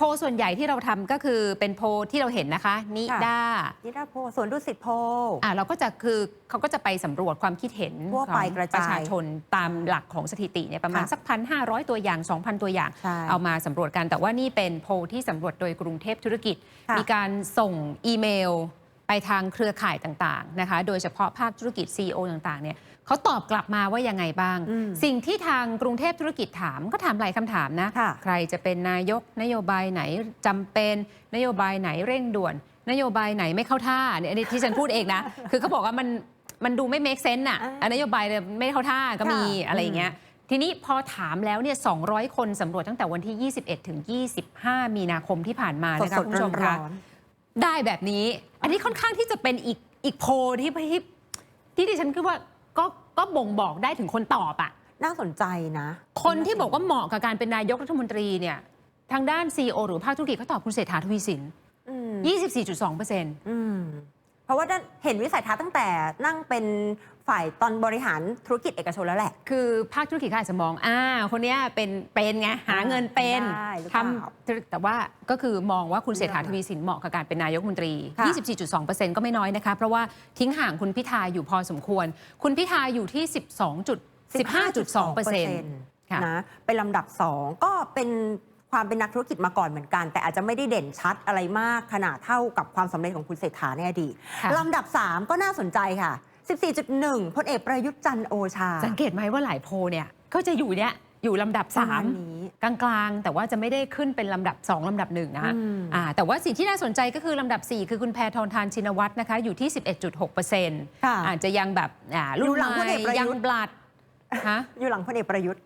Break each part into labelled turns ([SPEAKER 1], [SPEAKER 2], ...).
[SPEAKER 1] โพลส่วนใหญ่ที่เราทำก็คือเป็นโพลที่เราเห็นนะคะนิ
[SPEAKER 2] ค่ะ
[SPEAKER 1] ด้า
[SPEAKER 2] นิดาโพลสวนดุสิตโพล
[SPEAKER 1] อ่าเราก็จะคือเขาก็จะไปสำรวจความคิดเห็น
[SPEAKER 2] ทั่วไป
[SPEAKER 1] ของ
[SPEAKER 2] กระ
[SPEAKER 1] ประ
[SPEAKER 2] จาย
[SPEAKER 1] ชาชนตามหลักของสถิติเนี่ยประมาณ
[SPEAKER 2] ค่ะ
[SPEAKER 1] สักพันห้าร้อยตัวอย่าง 2,000 ตัวอย่าง
[SPEAKER 2] ใช่
[SPEAKER 1] เอามาสำรวจกัน แต่ว่านี่เป็นโพลที่สำรวจโดยกรุงเทพธุรกิจ
[SPEAKER 2] ค่ะ
[SPEAKER 1] มีการส่งอีเมล ไปทางเครือข่ายต่างๆนะคะ โดยเฉพาะภาคธุรกิจ CEO ต่างๆเนี่ยเขาตอบกลับมาว่ายังไงบ้าง
[SPEAKER 2] อืม
[SPEAKER 1] สิ่งที่ทางกรุงเทพธุรกิจถามก็ถามหลายคำถามนะ
[SPEAKER 2] ค่ะ
[SPEAKER 1] ใครจะเป็นนายกนโยบายไหนจำเป็น นโยบายไหนเร่งด่วน นโยบายไหนไม่เข้าท่าเนี่ยอันนี้ที่ฉันพูดเองนะ คือเขาบอกว่ามันมันดูไม่ make sense อะ
[SPEAKER 2] อ่า
[SPEAKER 1] อันนโยบายเนี่ยไม่เข้าท่าก็มี
[SPEAKER 2] ค่ะ
[SPEAKER 1] อะไรอย่างเงี้ยทีนี้พอถามแล้วเนี่ย 200 คนสำรวจตั้งแต่วันที่ 21 ถึง 25 มีนาคมที่ผ่านมา
[SPEAKER 2] ส
[SPEAKER 1] นะคะ
[SPEAKER 2] ด
[SPEAKER 1] คุณผู้ชม
[SPEAKER 2] ๆร้
[SPEAKER 1] คะ
[SPEAKER 2] อน
[SPEAKER 1] ได้แบบนี้ อันนี้ค่อนข้างที่จะเป็นอีกอีกโพลที่ที่ที่ดิฉันคิดว่าก็ก็บ่งบอกได้ถึงคนตอบอะ
[SPEAKER 2] ๆน่าสนใจนะ
[SPEAKER 1] คนที่บอกว่าเหมาะกับการเป็นนายกรัฐมนตรีเนี่ยทางด้าน CEO หรือภาคธุรกิจเขาตอบคุณเศรษฐาทวีสิน
[SPEAKER 2] อืม
[SPEAKER 1] 24.2เปอร์เซ็นต์
[SPEAKER 2] อืมเพราะว่าด้านเห็นวิสัยทัศน์ตั้งแต่นั่งเป็น ฝ่ายตอนบริหารธุรกิจเอกชนแล้วแหละ
[SPEAKER 1] คือภาคธุรกิจเขาอาจจะมองอ่าคนเนี้ยเป็นเป็นไงหาเงินเป็น
[SPEAKER 2] ได้หรือ
[SPEAKER 1] ท
[SPEAKER 2] เปล่าำ
[SPEAKER 1] แต่ว่าก็คือมองว่าคุณเศรษฐาทวีสินเหมาะกับการเป็นนายกรัฐมนตรี
[SPEAKER 2] ค่ะ
[SPEAKER 1] 24.2%ก็ไม่น้อยนะคะ เพราะว่าทิ้งห่างคุณพิธาอยู่พอสมควร คุณพิธาอยู่ที่ 12.15.2%ค่ะ
[SPEAKER 2] นะเป็นลำดับ 2 ก็เป็นความเป็นนักธุรกิจมาก่อนเหมือนกัน แต่อาจจะไม่ได้เด่นชัดอะไรมากขนาดเท่ากับความสำเร็จของคุณเศรษฐาในอดีต
[SPEAKER 1] ค่ะ
[SPEAKER 2] ลำดับ 3 ก็น่าสนใจค่ะ 14.1พลเอกประยุทธ์จันทร์โอชา
[SPEAKER 1] สังเกตไหมว่าหลายโพลเนี่ยก็จะอยู่เนี่ยอยู่ลำดับ
[SPEAKER 2] ประมาณนี้
[SPEAKER 1] 3กลางๆ แต่ว่าจะไม่ได้ขึ้นเป็นลำดับ 2 ลำดับหนึ่งนะ
[SPEAKER 2] อืม
[SPEAKER 1] อ่าแต่ว่าสิ่งที่น่าสนใจก็คือลำดับ 4 คือคุณแพทองทานชินวัตรนะคะ อยู่ที่ 11.6%
[SPEAKER 2] ค่ะ
[SPEAKER 1] อาจจะยังแบบอ่ารุ่
[SPEAKER 2] อยู่
[SPEAKER 1] น
[SPEAKER 2] หลัง
[SPEAKER 1] ให
[SPEAKER 2] พ
[SPEAKER 1] ม่
[SPEAKER 2] ลเอกประยุทธ์
[SPEAKER 1] ยังบลัดฮะ
[SPEAKER 2] อยู่หลังพลเอกประยุทธ์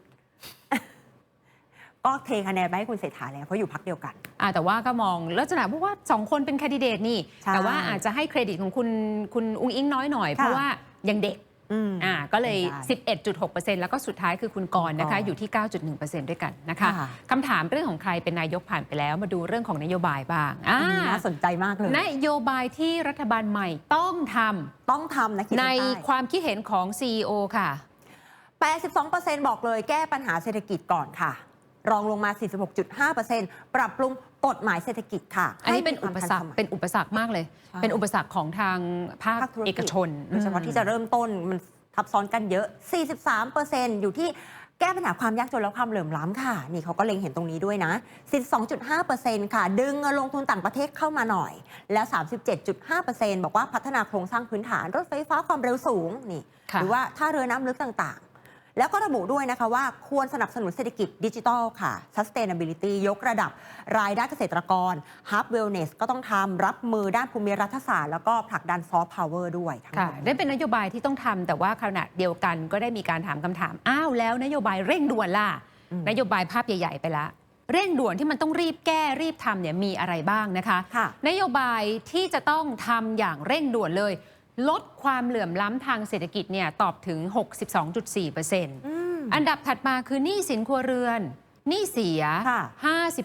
[SPEAKER 2] ก็เทคะแนนไปให้คุณเศรษฐาแล้วเพราะอยู่พักเดียวกัน
[SPEAKER 1] อ่าแต่ว่าก็มองลักษณะเพราะว่าสองคนเป็นแคนดิเดตนี่
[SPEAKER 2] ใช่
[SPEAKER 1] แต่ว่าอาจจะให้เครดิตของคุณคุณอุ้งอิงน้อยหน่อยเพราะว่ายังเด็ก
[SPEAKER 2] อืม
[SPEAKER 1] อ่าก็เลย
[SPEAKER 2] ได้
[SPEAKER 1] 11.6%แล้วก็สุดท้ายคือคุณกรณ์นะคะ
[SPEAKER 2] คุณกรณ์
[SPEAKER 1] อยู่ที่ 9.1%ด้วยกันนะคะ
[SPEAKER 2] ค่ะ
[SPEAKER 1] คำถามเรื่องของใครเป็นนายกผ่านไปแล้ว มาดูเรื่องของนโยบายบ้างอ่า
[SPEAKER 2] อันนี้น่าสนใจมากเลย
[SPEAKER 1] นโยบายที่รัฐบาลใหม่ต้องท
[SPEAKER 2] ต้องทำนะขีดำ
[SPEAKER 1] ใน
[SPEAKER 2] เส้นใต้
[SPEAKER 1] ความคิดเห็นของ CEO ค่ะ
[SPEAKER 2] 82%บอกเลยแก้ปัญหาเศรษฐกิจก่อนค่ะ รองลงมา 46.5%ปรับปรุงกฎหมายเศรษฐกิจค่ะ
[SPEAKER 1] อันนี้เป็น
[SPEAKER 2] ให้
[SPEAKER 1] อุ
[SPEAKER 2] มี
[SPEAKER 1] ป
[SPEAKER 2] ความ
[SPEAKER 1] สร
[SPEAKER 2] ทั
[SPEAKER 1] ร
[SPEAKER 2] น
[SPEAKER 1] ค
[SPEAKER 2] มัย
[SPEAKER 1] เป็นอุปสรรคมากเลย
[SPEAKER 2] ใช่
[SPEAKER 1] เป็นอุปสรรคของทางภาค
[SPEAKER 2] ภาคธุร
[SPEAKER 1] เอ
[SPEAKER 2] กิจ
[SPEAKER 1] กชน
[SPEAKER 2] โดยเฉพาะที่จะเริ่มต้นมันทับซ้อนกันเยอะ 43%อยู่ที่แก้ปัญหาความยากจนและความเหลื่อมล้ำค่ะ นี่เขาก็เล็งเห็นตรงนี้ด้วยนะ42.5%ค่ะ ดึงเงินลงทุนต่างประเทศเข้ามาหน่อย แล้ว 37.5%บอกว่าพัฒนาโครงสร้างพื้นฐานรถไฟฟ้าความเร็วสูงนี่
[SPEAKER 1] ค่ะ
[SPEAKER 2] หรือว่าท่าเรือน้ำลึกต่างๆ แล้วก็ระบุด้วยนะคะว่าควรสนับสนุนเศรษฐกิจดิจิทัลค่ะ sustainability ยกระดับรายได้เกษตรกร hub wellness ก็ต้องทำรับมือด้านภูมิรัฐศาสตร์ แล้วก็ผลักดันซอฟต์พาวเวอร์ด้วยทั้งห
[SPEAKER 1] ค่ะ
[SPEAKER 2] มด
[SPEAKER 1] ได้เป็นนโยบายที่ต้องทำแต่ว่าขณะเดียวกันก็ได้มีการถามคำถาม อ้าวแล้วนโยบายเร่งด่วนล่ะ
[SPEAKER 2] อืม
[SPEAKER 1] นโยบายภาพใหญ่ ๆ ไปละเร่งด่วนที่มันต้องรีบแก้รีบทำเนี่ยมีอะไรบ้างนะคะ
[SPEAKER 2] ค่ะ
[SPEAKER 1] นโยบายที่จะต้องทำอย่างเร่งด่วนเลย ลดความเหลื่อมล้ำทางเศรษฐกิจเนี่ยตอบถึง 62.4%
[SPEAKER 2] อืม
[SPEAKER 1] อันดับถัดมาคือหนี้สินครัวเรือนหนี้เสีย
[SPEAKER 2] ค่ะ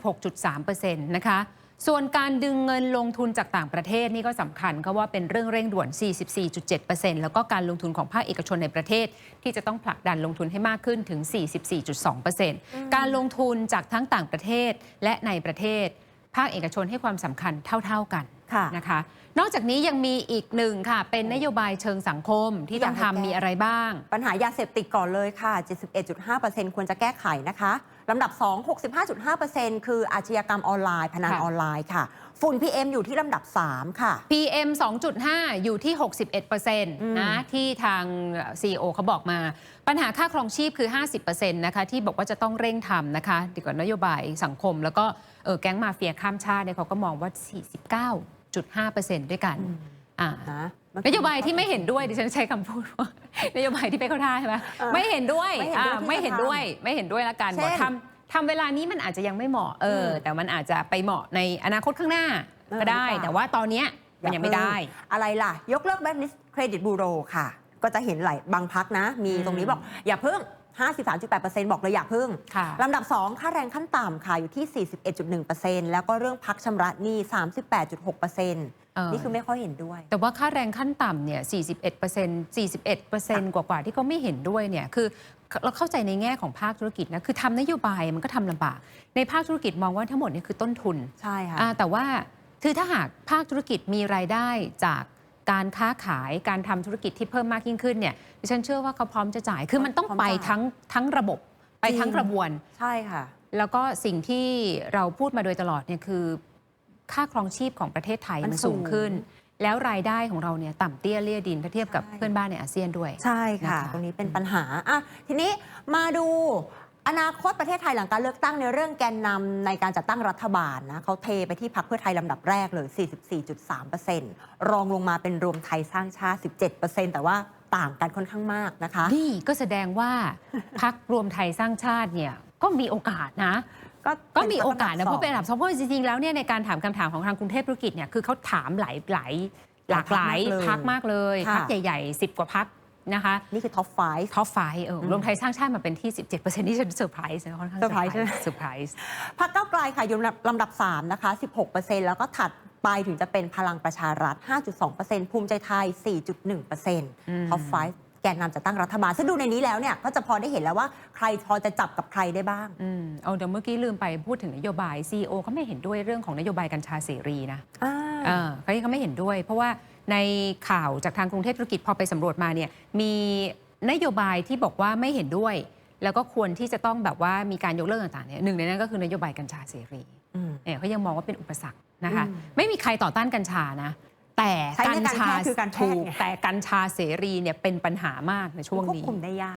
[SPEAKER 1] 56.3%นะคะ ส่วนการดึงเงินลงทุนจากต่างประเทศนี่ก็สำคัญก็ว่าเป็นเรื่องเร่งด่วน 44.7%แล้วก็การลงทุนของภาคเอกชนในประเทศ ที่จะต้องผลักดันลงทุนให้มากขึ้นถึง 44.2%การลงทุนจากทั้งต่างประเทศและในประเทศ ภาคเอกชนให้ความสำคัญเท่า ๆกัน
[SPEAKER 2] ค่ะ
[SPEAKER 1] นะคะ นอกจากนี้ยังมีอีกหนึ่งค่ะ เป็นนโยบายเชิงสังคมที่ต้อง
[SPEAKER 2] อยากให้แก้
[SPEAKER 1] ทำมีอะไรบ้าง
[SPEAKER 2] ปัญหายาเสพติดก่อนเลยค่ะ 71.5%ควรจะแก้ไขนะคะลำดับ 2 65.5%คืออาชญากรรมออนไลน์พนัน
[SPEAKER 1] ค่ะ
[SPEAKER 2] ออนไลน์ค่ะ ฝุ่น PM อยู่ที่ลำดับ 3 ค่ะ
[SPEAKER 1] PM 2.5 อยู่ที่ 61%นะที่ทาง CEO เขาบอกมา ปัญหาค่าครองชีพคือ 50%นะคะที่บอกว่าจะต้องเร่งทำนะคะดีกว่านโยบายสังคม แล้วก็เออแก๊งมาเฟียข้ามชาติเนี่ยเขาก็มองว่า 49.5%ด้วยกัน
[SPEAKER 2] อืม
[SPEAKER 1] อ่า
[SPEAKER 2] นะ
[SPEAKER 1] นโยบายที่ไม่เห็นด้วยดิฉันใช้คำพูดว่านโยบายที่ไม่เข้าท่าใช่ไหม
[SPEAKER 2] เออ
[SPEAKER 1] ไม่เห็นด้วย
[SPEAKER 2] ไม่เห็นด้วย
[SPEAKER 1] อ่า
[SPEAKER 2] ที่
[SPEAKER 1] ไม่เห็น
[SPEAKER 2] จะทำ
[SPEAKER 1] ด้วยไม่เห็นด้วยละกัน
[SPEAKER 2] เช่น
[SPEAKER 1] บอกทำทำเวลานี้มันอาจจะยังไม่เหมาะเอออ
[SPEAKER 2] ม
[SPEAKER 1] แต่มันอาจจะไปเหมาะในอนาคตข้างหน้า
[SPEAKER 2] เออ
[SPEAKER 1] ก็ได้
[SPEAKER 2] หรือเปล่า
[SPEAKER 1] แต่ว่าตอนเนี้ยมันยังไม่ได้
[SPEAKER 2] อะไรล่ะ ยกเลิกแบ n นิสเครดิตบูโรค่ะ ก็จะเห็นหลายบางพักนะ มี
[SPEAKER 1] อืม
[SPEAKER 2] ตรงนี้บอก อย่าเพิ่ง 53.8%บอกเลยอย่าพึ่ง
[SPEAKER 1] ค่ะ
[SPEAKER 2] ลำดับ 2 ค่าแรงขั้นต่ำค่ะอยู่ที่ 41.1%แล้วก็เรื่องพักชำระหนี้ 38.6%
[SPEAKER 1] เออ
[SPEAKER 2] นี่คือไม่ค่อยเห็นด้วย
[SPEAKER 1] แต่ว่าค่าแรงขั้นต่ำเนี่ย41% 41กว่าๆที่เขาไม่เห็นด้วยเนี่ย คือเราเข้าใจในแง่ของภาคธุรกิจนะ คือทำนโยบายมันก็ทำลำบาก ในภาคธุรกิจมองว่าทั้งหมดนี่คือต้นทุน
[SPEAKER 2] ใช่ค่ะ
[SPEAKER 1] อ่าแต่ว่า คือถ้าหากภาคธุรกิจมีรายได้จาก การค้าขายการทำธุรกิจที่เพิ่มมากยิ่งขึ้นเนี่ยดิฉันเชื่อว่าเขาพร้อมจะจ่าย คือมันต้อง
[SPEAKER 2] พร้อม
[SPEAKER 1] ไป
[SPEAKER 2] จ่าย
[SPEAKER 1] ทั้งทั้งระบบไปทั้ง
[SPEAKER 2] จริง
[SPEAKER 1] กระบวน
[SPEAKER 2] ใช่ค่ะ
[SPEAKER 1] แล้วก็สิ่งที่เราพูดมาโดยตลอดเนี่ยคือ ค่าครองชีพของประเทศไทย
[SPEAKER 2] มัน
[SPEAKER 1] มันสูง
[SPEAKER 2] สูง
[SPEAKER 1] ขึ้น แล้วรายได้ของเราเนี่ยต่ำเตี้ยเลี่ยดินถ้าเทียบกับ
[SPEAKER 2] ใช่
[SPEAKER 1] เพื่อนบ้านในอาเซียนด้วย
[SPEAKER 2] ใช่ค่ะ
[SPEAKER 1] นะคะ
[SPEAKER 2] ตรงนี้เป็นปัญหาอะทีนี้มาดู อนาคตประเทศไทยหลังการเลือกตั้งในเรื่องแกนนำในการจัดตั้งรัฐบาลนะเขาเทไปที่พักเพื่อไทยลำดับแรกเลย 44.3%รองลงมาเป็นรวมไทยสร้างชาติ 17%แต่ว่าต่างกันค่อนข้างมากนะคะ
[SPEAKER 1] นี่ก็แสดงว่าพักรวมไทยสร้างชาติเนี่ยก็มีโอกาสนะก็มีโอกาสนะเพราะเป็นอันดับสองเพราะจริงๆแล้วเนี่ยในการถามคำถามของทางกรุงเทพธุรกิจเนี่ยคือเขาถามหลายหลายหลากหลาย
[SPEAKER 2] หลายพรรค
[SPEAKER 1] พั
[SPEAKER 2] มากก
[SPEAKER 1] มากเลย
[SPEAKER 2] ค่ะ
[SPEAKER 1] พักใหญ่ๆ 10 กว่าพัก นะคะ
[SPEAKER 2] นี่คือท็อปไฟ
[SPEAKER 1] ท็อปไฟเอออ
[SPEAKER 2] ม
[SPEAKER 1] รวมไทยสร้างชาติมาเป็นที่ 17%ที่ฉันเซอร์ไพรส์นะค่อนข้าง
[SPEAKER 2] เซอร์ไพรส์ใช่ไหม
[SPEAKER 1] เซอร์ไพรส์
[SPEAKER 2] พักเก้าวไกลค่ะอยู่ลำดับ 3 นะคะ 16%แล้วก็ถัดไปถึงจะเป็นพลังประชารัฐ 5.2%ภูมิใจไทย 4.1%ท็อปไฟแกนนำจะตั้งรัฐบาล ซึ่งดูในนี้แล้วเนี่ย ก็จะพอได้เห็นแล้วว่าใครพอจะจับกับใครได้บ้าง
[SPEAKER 1] อืมเอาเดี๋ยวเมื่อกี้ลืมไปพูดถึงนโยบาย CEO เขาไม่เห็นด้วยเรื่องของนโยบายกัญชาเสรีนะ
[SPEAKER 2] อ่า
[SPEAKER 1] เออเขาเขาไม่เห็นด้วย เพราะว่าในข่าวจากทางกรุงเทพธุรกิจพอไปสำรวจมาเนี่ยมีนโยบายที่บอกว่าไม่เห็นด้วย แล้วก็ควรที่จะต้องแบบว่ามีการยกเลิกต่างๆเนี่ยหนึ่งในนั้นก็คือนโยบายกัญชาเสรี
[SPEAKER 2] อืม
[SPEAKER 1] เนี่ยเขายังมองว่าเป็นอุปสรรคนะคะ
[SPEAKER 2] อืม
[SPEAKER 1] ไม่มีใครต่อต้านกัญชานะแต่
[SPEAKER 2] ใช้ใน
[SPEAKER 1] กัญ
[SPEAKER 2] การ
[SPEAKER 1] ชา
[SPEAKER 2] แพทย์คือการแพทย์
[SPEAKER 1] ถูก
[SPEAKER 2] ไง
[SPEAKER 1] แต่กัญชาเสรีเนี่ยเป็นปัญหามากในช่วง
[SPEAKER 2] ควบ
[SPEAKER 1] นี้
[SPEAKER 2] คุมได้ยาก